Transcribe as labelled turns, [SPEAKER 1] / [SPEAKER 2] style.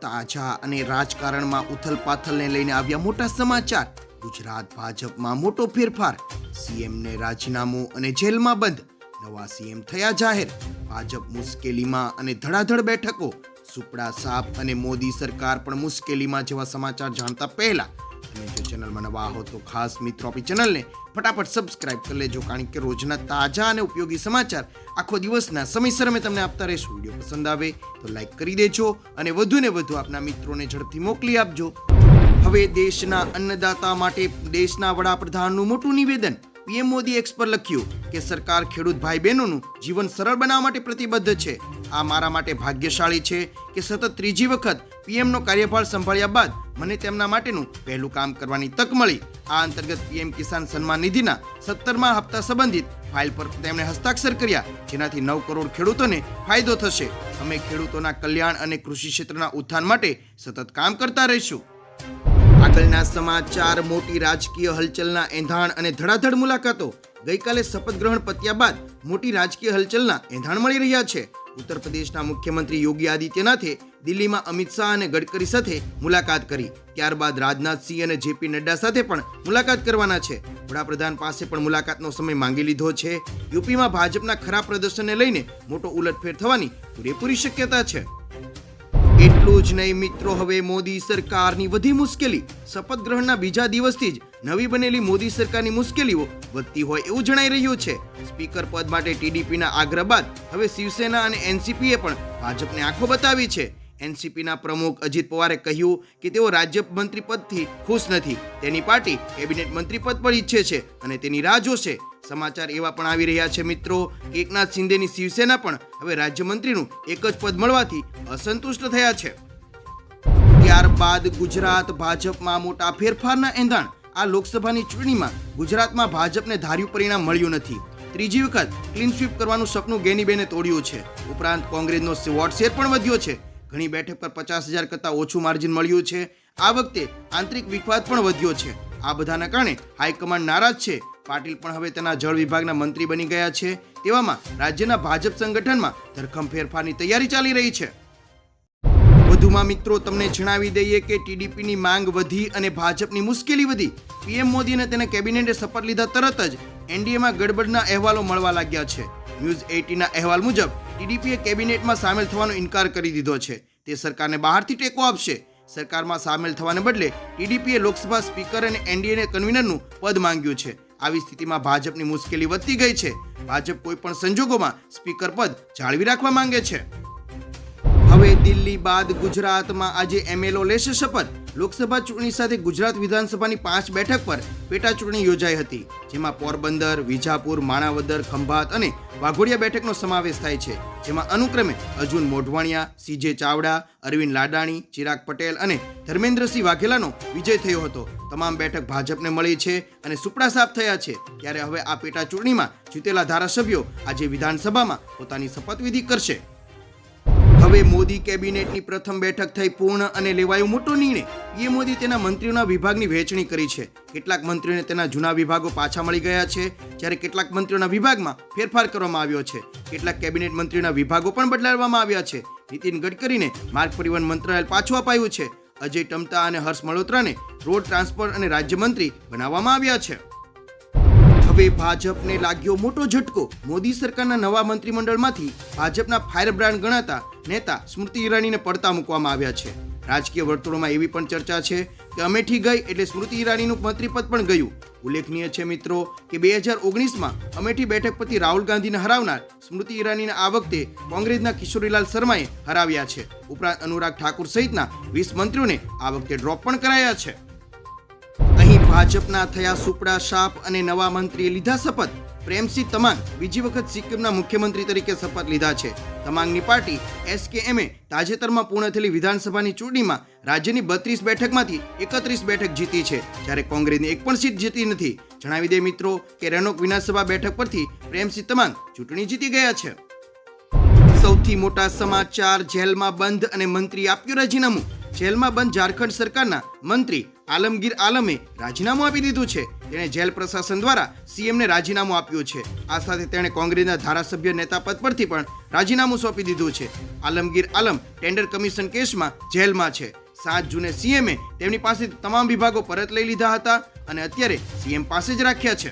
[SPEAKER 1] તાજા અને રાજકારણમાં ઉથલપાથલને લઈને આવ્યા મોટા સમાચાર. ગુજરાત ભાજપમાં મોટો ફેરફાર. સીએમને રાજીનામું અને જેલમાં બંધ. નવા સીએમ થયા જાહેર. ભાજપ મુશ્કેલીમાં અને ધડાધડ બેઠકો. સુપડા સાપ અને મોદી સરકાર પણ મુશ્કેલીમાં જેવા સમાચાર જાણતા પહેલા તમે જો ચેનલમાં નવા હો તો ખાસ મિત્રો આપણી ચેનલને ફટાફટ સબસ્ક્રાઇબ કરી લેજો, કારણ કે રોજના તાજા અને ઉપયોગી સમાચાર આખો દિવસના સમયસર અમે તમને આપતા રહીશું. વીડિયો પસંદ આવે તો લાઈક કરી દેજો અને વધુ ને વધુ આપના મિત્રોને ઝડપથી મોકલી આપજો. હવે દેશના અન્નદાતા માટે દેશના વડાપ્રધાનનું મોટું નિવેદન. પીએમ મોદી એક્સ પર લખ્યું કે સરકાર ખેડૂત ભાઈ બહેનોનું જીવન સરળ બનાવવા માટે પ્રતિબદ્ધ છે. આ મારા માટે ભાગ્યશાળી છે કે સતત ત્રીજી વખત પીએમનો કાર્યભાર સંભાળ્યા બાદ મને તેમના માટેનું પહેલું કામ કરવાની તક મળી. આ અંતર્ગત પીએમ કિસાન સન્માન નિધિના સત્તરમા હપ્તા સંબંધિત ફાઇલ પર તેમણે હસ્તાક્ષર કર્યા, જેનાથી નવ કરોડ ખેડૂતોને ફાયદો થશે. અમે ખેડૂતોના કલ્યાણ અને કૃષિ ક્ષેત્રના ઉત્થાન માટે સતત કામ કરતા રહીશું. આગળના સમાચાર, મોટી રાજકીય હલચલના એંધાણ અને ધડાધડ મુલાકાતો. ગઈકાલે શપથ ગ્રહણ પત્યા બાદ મોટી રાજકીય હલચલના એંધાણ મળી રહ્યા છે. ઉત્તર પ્રદેશના મુખ્યમંત્રી યોગી આદિત્યનાથે દિલ્હીમાં અમિત શાહ અને ગડકરી સાથે મુલાકાત કરી. ત્યારબાદ રાજનાથસિંહ અને જેપી નડ્ડા સાથે પણ મુલાકાત કરવાના છે. વડાપ્રધાન પાસે પણ મુલાકાતનો સમય માંગી લીધો છે. યુપીમાં ભાજપના ખરાબ પ્રદર્શનને લઈને મોટો ઉલટફેર થવાની પૂરેપૂરી શક્યતા છે. એટલું જ નહીં મિત્રો, હવે મોદી સરકારની વધી મુશ્કેલી. શપથ ગ્રહણના બીજા દિવસથી જ નવી બનેલી મોદી સરકારની મુશ્કેલીઓ વધતી હોય એવું જણાઈ રહ્યું છે. સ્પીકર પદ માટે ટીડીપીના આગ્રહ બાદ હવે શિવસેના અને એનસીપીએ પણ ભાજપને આંખો બતાવી છે. એનસીપીના પ્રમુખ અજીત પવારે કહ્યું કે તેઓ રાજ્ય મંત્રી પદથી ખુશ નથી. તેની પાર્ટી કેબિનેટ મંત્રી પદ પર ઈચ્છે છે અને તેની રાહ જોશે. સમાચાર એવા પણ આવી રહ્યા છે મિત્રો. કે એકનાથ શિંદેની શિવસેના પણ હવે રાજ્યમંત્રીનું એક જ પદ મળવાથી અસંતુષ્ટ થયા છે. ત્યારબાદ ગુજરાત ભાજપમાં મોટા ફેરફારના એંધાણ આ લોકસભાની ચૂંટણીમાં ગુજરાતમાં ભાજપને ધાર્યું પરિણામ મળ્યું નથી. ત્રીજી વખત ક્લીન સ્વીપ કરવાનું સપનું ગેનીબેને તોડ્યું છે. ઉપરાંત કોંગ્રેસનો વોટ શેર પણ વધ્યો છે. ઘણી બેઠક પર પચાસ હજાર કરતાં ઓછું માર્જિન મળ્યું છે. આ વખતે આંતરિક વિખવાદ પણ વધ્યો છે. આ બધાના કારણે હાઈકમાન્ડ નારાજ છે. પાટીલ પણ હવે તેના જળ વિભાગના મંત્રી બની ગયા છે. તેવામાં રાજ્યના ભાજપ સંગઠનમાં ધરખમ ફેરફારની તૈયારી ચાલી રહી છે. વધુમાં મિત્રો તમને જણાવી દઈએ કે ટીડીપીની માંગ વધી અને ભાજપની મુશ્કેલી વધી. પીએમ મોદી અને તેના કેબિનેટે શપથ લીધા તરત જ એનડીએમાં ગડબડના અહેવાલો મળવા લાગ્યા છે. ન્યૂઝ એટીના અહેવાલ મુજબ ટીડીપીએ કેબિનેટમાં સામેલ થવાનો ઇનકાર કરી દીધો છે. તે સરકારને બહારથી ટેકો આપશે. સરકારમાં સામેલ થવાને બદલે ટીડીપીએ લોકસભા સ્પીકર અને એનડીએને કન્વીનરનું પદ માંગ્યું છે. આવી સ્થિતિમાં ભાજપની મુશ્કેલી વધતી ગઈ છે. ભાજપ કોઈ પણ સંજોગોમાં સ્પીકર પદ જાળવી રાખવા માંગે છે. દિલ્હી બાદ ગુજરાતમાં આજે એમએલઓ લેશે શપથ. લોકસભા ચૂંટણી સાથે ગુજરાત વિધાનસભાની પાંચ બેઠક પર પેટા ચૂંટણી યોજાઈ હતી, જેમાં પોરબંદર, વિજાપુર, માણાવદર, ખંભાત અને વાઘોડિયા બેઠકનો સમાવેશ થાય છે, જેમાં અનુક્રમે અર્જુન મોઢવાણિયા, સીજે ચાવડા, અરવિંદ લાડાણી, ચિરાગ પટેલ અને ધર્મેન્દ્રસિંહ વાઘેલાનો વિજય થયો હતો. તમામ બેઠક ભાજપને મળી છે અને સુપડા સાફ થયા છે. ત્યારે હવે આ પેટા ચૂંટણીમાં જીતેલા ધારાસભ્યો આજે વિધાનસભામાં પોતાની શપથવિધિ કરશે. હવે મોદી કેબિનેટની પ્રથમ બેઠક થઈ પૂર્ણ અને લેવાયો મોટો નિર્ણય. પીએમ મોદી તેના મંત્રીઓના વિભાગની વહેંચણી કરી છે. કેટલાક મંત્રીઓને તેના જૂના વિભાગો પાછા મળી ગયા છે. જ્યારે કેટલાક મંત્રીઓના વિભાગમાં ફેરફાર કરવામાં આવ્યો છે. કેટલાક કેબિનેટ મંત્રીઓના વિભાગો પણ બદલાવવામાં આવ્યા છે. નીતિન ગડકરીને માર્ગ પરિવહન મંત્રાલય પાછું અપાયું છે. અજય ટમતા અને હર્ષ મલોત્રાને રોડ ટ્રાન્સપોર્ટ અને રાજ્યમંત્રી બનાવવામાં આવ્યા છે. હવે ભાજપને લાગ્યો મોટો ઝટકો. મોદી સરકારના નવા મંત્રીમંડળમાંથી ભાજપના ફાયર બ્રાન્ડ ગણાતા નેતા સ્મૃતિ ઈરાનીને પડતા મૂકવામાં આવ્યા છે. રાજકીય વર્તુળોમાં એવી પણ ચર્ચા છે કે અમેઠી ગઈ એટલે સ્મૃતિ ઈરાનીનું મંત્રીપદ પણ ગયું. ઉલ્લેખનીય છે મિત્રો કે બે હજાર ઓગણીસમાં અમેઠી બેઠક પરથી રાહુલ ગાંધીને હરાવનાર સ્મૃતિ ઈરાનીને આ વખતે કોંગ્રેસના કિશોરીલાલ શર્માએ હરાવ્યા છે. ઉપરાંત અનુરાગ ઠાકુર સહિતના વીસ મંત્રીઓને આ વખતે ડ્રોપ પણ કરાયા છે. ભાજપના થયા સુપડા શાપ અને નવા મંત્રીએ લીધા શપથ. પ્રેમસિંહ તમાંગ બીજી વખત સિક્કિમના મુખ્યમંત્રી તરીકે શપથ લીધા છે. તમાંગની પાર્ટી એસકેએમએ તાજેતરમાં પૂર્ણ થયેલી વિધાનસભાની ચૂંટણીમાં રાજ્યની બત્રીસ બેઠકમાંથી એકત્રીસ બેઠક જીતી છે. જ્યારે કોંગ્રેસની એક પણ સીટ જીતી નથી. જણાવી દે મિત્રો કે રેનોક વિધાનસભા બેઠક પરથી પ્રેમસિંહ તમાંગ ચૂંટણી જીતી ગયા છે. સૌથી મોટા સમાચાર જેલમાં બંધ અને મંત્રી આપ્યું રાજીનામું. જેલમાં બંધ ઝારખંડ સરકારના મંત્રી આલમગીર આલમે રાજીનામું આપી દીધું છે. તેણે જેલ પ્રશાસન દ્વારા સીએમને રાજીનામું આપ્યું છે. આ સાથે તેણે કોંગ્રેસના ધારાસભ્ય નેતા પદ પરથી પણ રાજીનામું સોંપી દીધું છે. આલમગીર આલમ ટેન્ડર કમિશન કેસમાં જેલમાં છે. સાત જૂને સીએમએ તેમની પાસેથી તમામ વિભાગો પરત લઈ લીધા હતા અને અત્યારે સીએમ પાસે જ રાખ્યા છે.